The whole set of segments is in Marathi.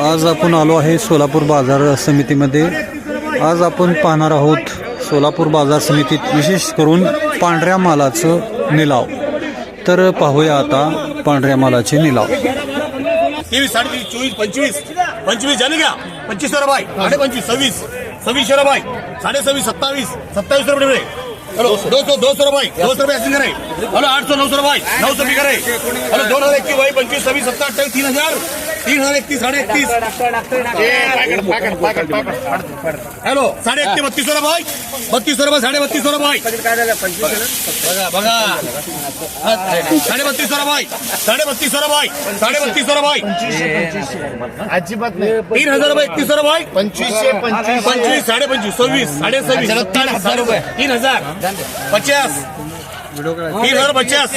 आज आपण आलो आहे सोलापूर बाजार समितीमध्ये. आज आपण पाहणार आहोत सोलापूर बाजार समितीत विशेष करून पांढऱ्या मालाचं निलाव. तर पाहूया आता पांढऱ्या मालाचे निलाव. तेवीस साडेतीस चोवीस पंचवीस. पंचवीस झाले का पंचवीस रुपये साडे पंचवीस सव्वीस. सव्वीसशे रुपये साडे सव्वीस सत्तावीस. सत्तावीस रुपये मिळे हेलो दो सौ दो सौ रुपये दो सौ रुपये ऐसे करे हेलो आठ सौ नौ सौ रुपये नौ सौ भी करे हेलो दोन हजार इक्कीस भाई पंचवीस सव्वीस सत्ता अट्ठाईस तीन हजार. तीन हजार एकतीस साडे एकतीस. हॅलो साडे एकतीस बत्तीस रुपये बत्तीस रुपये साडे बत्तीस रुपये बघा बघा. साडे बत्तीस रुपये साडे बत्तीस रुपये साडे बत्तीस रुपये अजिबात नाही. तीन हजार रुपये एकतीस रुपये पंचवीसशे पंचवीस पंचवीस साडे पंचवीस सव्वीस साडे सव्वीस सत्तावीस हजार रुपये. तीन हजार. पचास. तीन हजार पचास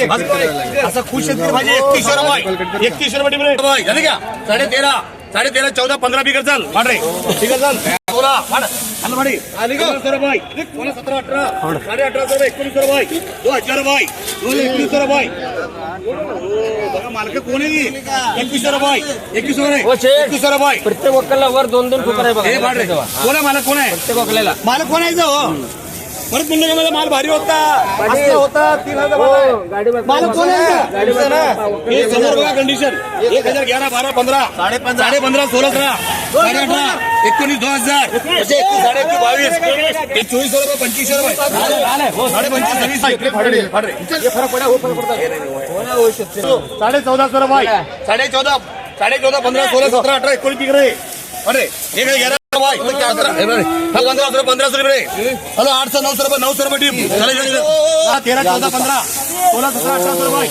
असं खुश शेतकरी भाजी एकतीसशे रुपये एकतीसशे रुपये टिपरे रुपये झाले का? साडे तेरा साडे तेरा चौदा पंधरा बिगर चाल वाढ रे ठीक आहे चाल सोळा वाढ आलं भाडी एकोणीस रुपये सोळा सतरा अठरा. साडे अठरा रुपये एकोणीस रुपये दोन हजार रुपये दोन एकवीस रुपये बघा मालक कोण आहे एकवीस रुपये एकवीस रुपये एकवीस रुपये प्रत्येक वक्कलला वर दोन दोन आहे बघा. हे कोण आहे मालक? कोण आहे? प्रत्येक वकल्याला मालक कोण आहे हो. परत म्हणलं का माझा माल भारी. होता होता तीन हजार माल आहे. कोण? हे बघा. कंडिशन एक हजार ग्यारा बारा पंधरा. साडे पंधरा साडे पंधरा सोळा सतरा साडे अठरा. एकोणीस दोन हजार. एकवीस साडे एकवीस बावीस. हे चोवीस रुपये पंचवीसशे रुपये. साडे पंचवीस सव्वीस. साडे चौदाशे रुपये साडे चौदा साडे चौदा पंधरा सोळा सतरा अठरा एकोणीस तिकडे अरे एक हजार ग्यारा रुपये पंधरा पंधरा सौ पंद्रह सौ रुपये हेलो आठ सौ नौ सौ रुपये नौ सौ रुपये टीम. चले चले हा तेरा चौदा पंधरा. सोळा सतरा अठरा सौ रुपये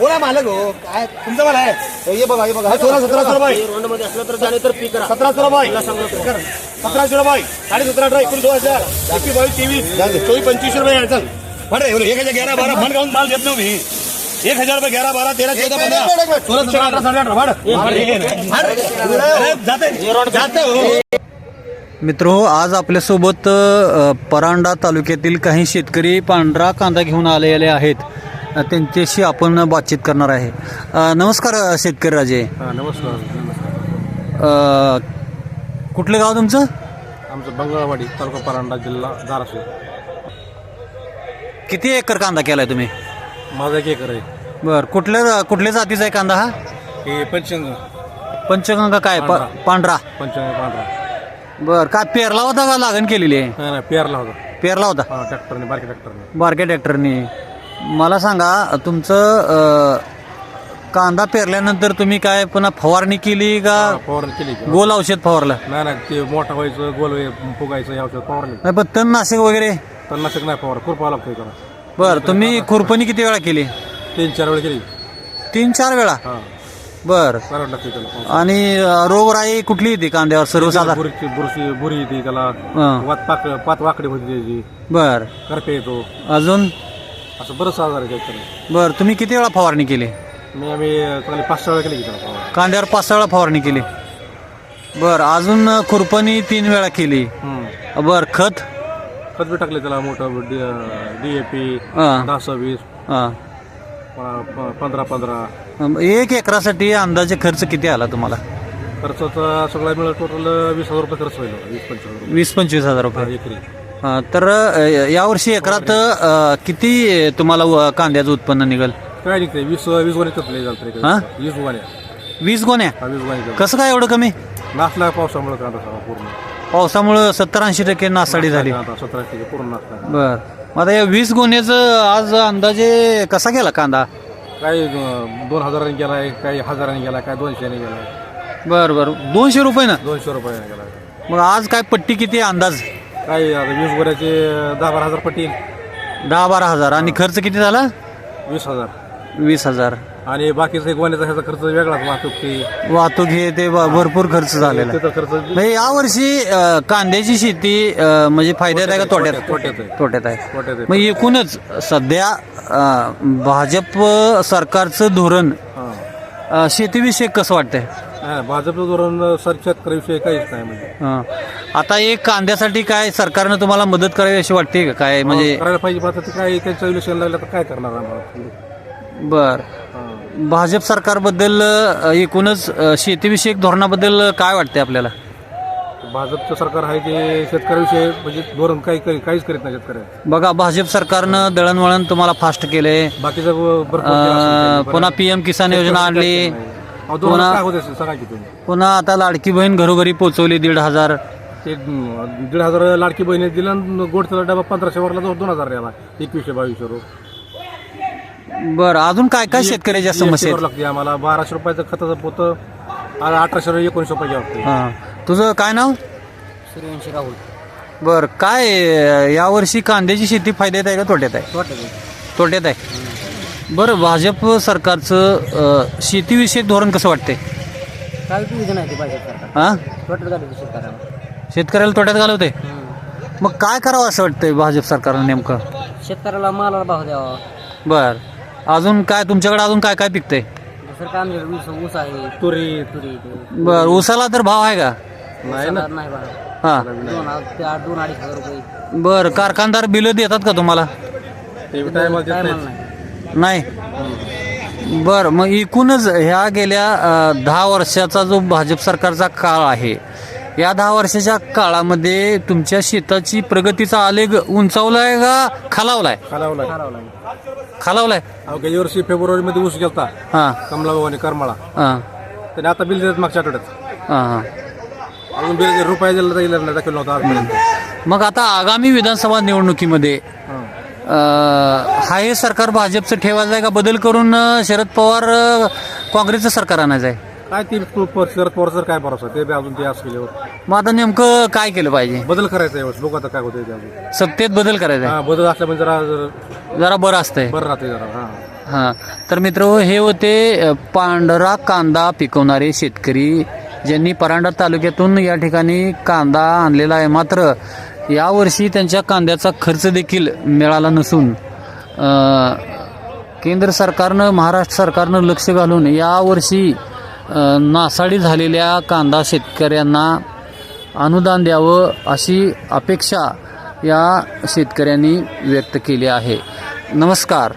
बोला मालक हो. काय तुमचं मला आहे. हे बघा हे बघा. सोळा सतरा सौ रुपये रोडमध्ये असलं तर झाले तर पीक करा. सतराशे रुपये सतराशे रुपये साडे सतरा अठरा एकोणीस दोन हजार. एकवीस बावीस तेवीस. चोवीस पंचवीस रुपये चल बरं एक हजार ग्यारा बारा. मन गाऊन माल देत नव्हती एक हजार रुपये ग्यारा बारा तेरा चौदा पंधरा. सोळा सतरा अठरा साडे अठरा. वाढ अरे, जाते. जाते हो मित्र आज आपल्यासोबत परांडा तालुक्यातील काही शेतकरी पांढरा कांदा घेऊन आलेले आहेत. त्यांच्याशी आपण बातचीत करणार आहे. अ, नमस्कार अ, शेतकरी राजे. नमस्कार अ, कुठलं गाव तुमचं? आमचं बंगळवाडी तालुका परांडा जिल्हा धाराशिव. किती एकर कांदा केलाय तुम्ही? माझा एक एकर आहे. बर कुठल्या कुठल्या जातीचा आहे कांदा हा? हे पंचंग पंचगंगा काय? प- पांढरा. पंचंग पांढरा. बर काय पेरला होता का लागण केलेली? आहे नाही नाही पेरला होता. पेरला होता? हा ट्रॅक्टरने बारक्या ट्रॅक्टरने. बारक्या ट्रॅक्टरनी. मला सांगा तुमचं अ, कांदा पेरल्यानंतर तुम्ही काय पुन्हा फवारणी केली का? फवारणी केली. का? गोल औषध फवारलं? नाही नाही ते मोठा व्हायचं गोल व्हाय- फुगायचं हे औषध फवारणी. नाही पण तणनाशक वगैरे? तणनाशक नाही फवार खुरपावं लागतं त्याला बर तुम्ही खुरपणी किती वेळा केली? तीन चार वेळ केली. तीन चार वेळा? हा. बर. करावं लागतं त्याला आणि अ, रोगराई कुठली येते कांद्यावर? सर्वसाधारण. बुरशी बुरशी बुरी येते त्याला. हं. वात पाक पात वाकडी बर. करपे येतो. अजून? असं बरंच आजार आहे त्याच्याने बर तुम्ही किती वेळा फवारणी केली? मी आम्ही चांगली पाच सहा वेळा केली की त्याला फवारणी. कांद्यावर पाच सहा वेळा फवारणी केली. बर अजून अ, खुरपणी तीन वेळा केली. बर खत? खत बी टाकले त्याला मोठं डी ए पी. दहा सव्वीस. हा. पंधरा पंधरा. एक एकरासाठी अंदाजे खर्च किती आला तुम्हाला? खर्चाचा सगळा मिळत टोटल वीस हजार रुपये खर्च होईल. वीस पंचवीस हजार वीस पंचवीस हजार रुपये. एकरी. हा, तर अ, यावर्षी एकरात अ, किती तुम्हाला व- कांद्याचं उत्पन्न निघल? काय निघते वीस वीस गोणे कसले हा? वीस गोण्या. वीस गोण्या? हा वीस गोण्या कसं काय एवढं कमी? नाचला पावसामुळे कांदा सगळा पूर्ण. पावसामुळं सत्तर ऐंशी टक्के नासाडी झाली. कांदा सतरा टक्के पूर्ण नाचला बर. मग आता या वीस गोण्याचं आज अंदाजे कसा गेला कांदा? काही दोन हजारांनी गेलाय काही हजारांनी गेला काय दोनशेने गेलाय बर बर. दोनशे रुपये ना? दोनशे रुपयाने गेलाय मग आज काय पट्टी किती अंदाज? काही आता वीस गोऱ्याचे दहा बारा हजार पट्टी दहा बारा हजार. आणि खर्च किती झाला? वीस हजार. वीस हजार. आणि बाकीचा एक ह्याचा खर्च वेगळाच वाहतूक ती वाहतूक हे ते ब- भरपूर खर्च झालेला आहे. त्याचा खर्च म्हणजे यावर्षी अ, कांद्याची शेती अ, म्हणजे फायद्यात आहे का तोट्यात तोट्यात? आहे. तोट्यात आहे. मग एकूणच सध्या अ, भाजप सरकारचं धोरण हा. अ, शेतीविषयक कसं वाटतंय? नाही, भाजपचं धोरण सर शेतकऱ्याविषयी काहीच नाही म्हणजे. आता एक कांद्यासाठी काय सरकारनं तुम्हाला मदत करावी अशी वाटते का? काय म्हणजे करायला पाहिजे पण आता ते काय त्यांचं इलेक्शन लागलं तर काय करणार आम्हाला? बर. भाजप सरकारबद्दल अ, एकूणच अ, शेतीविषयक धोरणाबद्दल काय वाटते आपल्याला? भाजपचं सरकार आहे ते शेतकऱ्याविषयी म्हणजे धोरण काही काही- काहीच करीत नाही शेतकऱ्या बघा भाजप सरकारनं दळणवळण तुम्हाला फास्ट केले बाकीचं भरपूर केलं अ, असेल त्यांनी. पुन्हा पी एम किसान योजना आणली. अहो, पुन्हा- काय होते सांगा की तुम्ही. पुन्हा आता लाडकी बहीण घरोघरी पोहोचवली दीड हजार. ते अं, दीड हजार लाडकी बहिणी दिला आणि गोडचा डबा पंधराशे वरला दोन हजार द्यावा एकवीसशे बावीसशे रुपये. बरं अजून काय काय शेतकऱ्याच्या समस्या आहेत? लागते आम्हाला. बाराशे रुपयाचं खताचं पोतं आणि अठराशे रुपये एकोणीसशे रुपये घ्यावं लागते. हां. तुझं काय नाव? सूर्यवंशी राहुल. बरं काय अ, यावर्षी कांद्याची शेती फायद्यात आहे का तोट्यात आहे? तोट्यात आहे. बरं भाजप सरकारचं अ, शेतीविषयक धोरण कसं वाटते काय योजना आहे ती पाहिजे सरकार. हां? टोटल शेतकऱ्याला. तोट्यात घालवते? मग काय करावं असं वाटतंय भाजप सरकारनं नेमकं? शेतकऱ्याला मालाला भाव द्यावा. बर. अजून काय तुमच्याकडे अजून काय काय पिकतंय? दुसरं काय आमच्याकडे ऊस ऊस आहे. तुरी तुरी. ते. बर ऊसाला तर भाव आहे का? नाही ना. उसाला नाही भाव. हा. दोन ते आठ दोन अडीच हजार रुपये. बर कारखानदार बिल देतात का तुम्हाला? ते टायमाला देत काय नाही माल नाही. नाही? बर मग एकूणच ह्या गेल्या अ, दहा वर्षाचा जो भाजप सरकारचा काळ आहे या दहा वर्षाच्या काळामध्ये तुमच्या शेताची प्रगतीचा आलेख उंचावलाय का खालावलाय? खालावलाय. ठरवला खालावलाय? अहो गेल्या वर्षी फेब्रुवारी मध्ये ऊस गेलता. हां. कमला आणि करमाळा. हां. त्याने आता बिल देतात मागच्या आठवड्यात. हां हां. अजून बिल रुपये दिला जाईल नाही दाखवलं नव्हतं आजपर्यंत. मग आता आगामी विधानसभा निवडणुकीमध्ये हां. अ, हा हे सरकार भाजपचं ठेवायचं आहे का? बदल करून अ, शरद पवार अ, काँग्रेसचं सरकार आणायचं आहे? काय ती शरद पवार काय भरोसा ते बी अजून ते असं केल्यावर मग आता नेमकं काय केलं पाहिजे? बदल करायचा यावेळेस लोक आता काय होते ते अजून. सत्तेत बदल करायचा हा बदल असल्या म्हणजे जरा जरा आहे जरा बरं असतंय. बरं राहते जरा हा. हां. तर मित्र हे होते अ, पांढरा कांदा पिकवणारे शेतकरी ज्यांनी परांडा तालुक्यातून या ठिकाणी कांदा आणलेला आहे. मात्र यावर्षी त्यांच्या कांद्याचा खर्च देखील मिळाला नसून अ, केंद्र सरकारनं महाराष्ट्र सरकारनं लक्ष घालून यावर्षी नासाडी झालेल्या कांदा शेतकऱ्यांना अनुदान द्यावं अशी अपेक्षा या शेतकऱ्यांनी व्यक्त केली आहे. नमस्कार.